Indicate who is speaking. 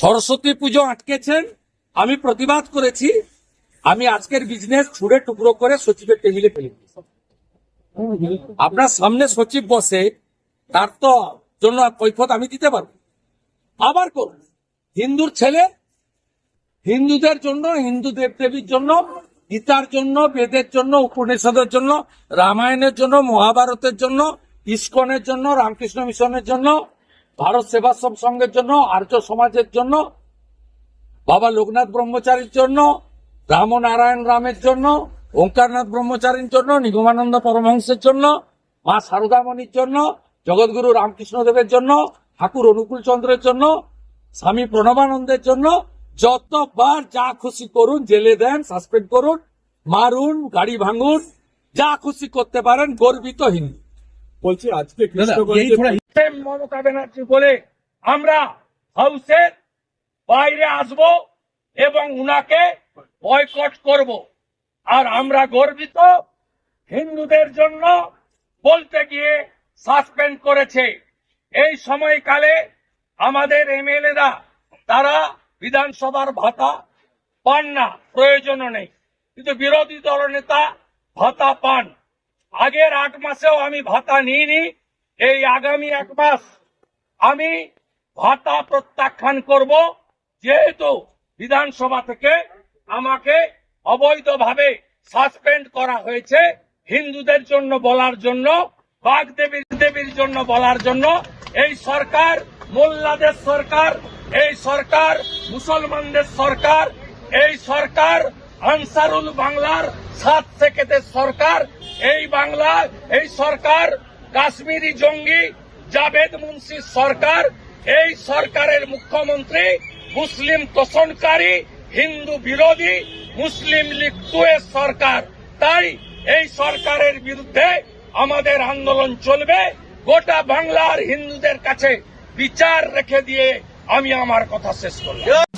Speaker 1: সরস্বতী পুজো আটকেছেন। আমি প্রতিবাদ করেছি। আমি আজকের বিজনেস ছুড়ে টুকরো করে সচিবের টেবিলে ফেলে। আপনার সামনে সচিব বসে, তার তো জন্য কৈফত আমি দিতে পারব। আবার করুন। হিন্দুর ছেলে, হিন্দুদের জন্য, হিন্দু দেবদেবীর জন্য, গীতার জন্য, বেদের জন্য, উপনিষদের জন্য, রামায়ণের জন্য, মহাভারতের জন্য, ইস্কনের জন্য, রামকৃষ্ণ মিশনের জন্য ভারত সেবাশ্রম সংঘের জন্য আর্য সমাজের জন্য বাবা লোকনাথ ব্রহ্মচারীর জন্য রামনারায়ণ রামের জন্য ওঙ্কারনাথ ব্রহ্মচারীর জন্য নিগমানন্দ পরমহংসের জন্য মা সারদামণির জন্য জগৎগুরু রামকৃষ্ণদেবের জন্য ঠাকুর অনুকূল চন্দ্রের জন্য স্বামী প্রণবানন্দের জন্য যতবার যা খুশি করুন জেলে দেন সাসপেন্ড করুন মারুন গাড়ি ভাঙুন যা খুশি করতে পারেন গর্বিত হিন্দু
Speaker 2: বলছি আজকে
Speaker 1: মমতা ব্যানার্জি বলে আমরা হাউসের বাইরে আসব এবং উনাকে বয়কট করব। আর আমরা গর্বিত হিন্দুদের জন্য বলতে গিয়ে সাসপেন্ড করেছে। এই সময়কালে আমাদের এমএলএরা, তারা বিধানসভার ভাতা পান না, প্রয়োজনও নেই। কিন্তু বিরোধী দলনেতা ভাতা পান। আগের আট মাসেও আমি ভাতা নিইনি এই আগামী এক মাস আমি ভাতা প্রত্যাখ্যান করব, যেহেতু বিধানসভা থেকে আমাকে অবৈধভাবে সাসপেন্ড করা হয়েছে হিন্দুদের জন্য বলার জন্য বাঘ দেবীর দেবীর জন্য বলার জন্য। এই সরকার, মোল্লাদের সরকার, এই সরকার, মুসলমানদের সরকার, এই সরকার, আনসারুল বাংলার সাত সেকেতের সরকার, এই বাংলা, এই সরকার কাশ্মীরি জঙ্গি জাভেদ মুন্সির সরকার, এই সরকারের মুখ্যমন্ত্রী, মুসলিম তোষণকারী, হিন্দু বিরোধী, মুসলিম লীগ এর সরকার। তাই এই সরকারের বিরুদ্ধে আমাদের আন্দোলন চলবে। গোটা বাংলার হিন্দুদের কাছে বিচার রেখে দিয়ে আমি আমার কথা শেষ করলাম।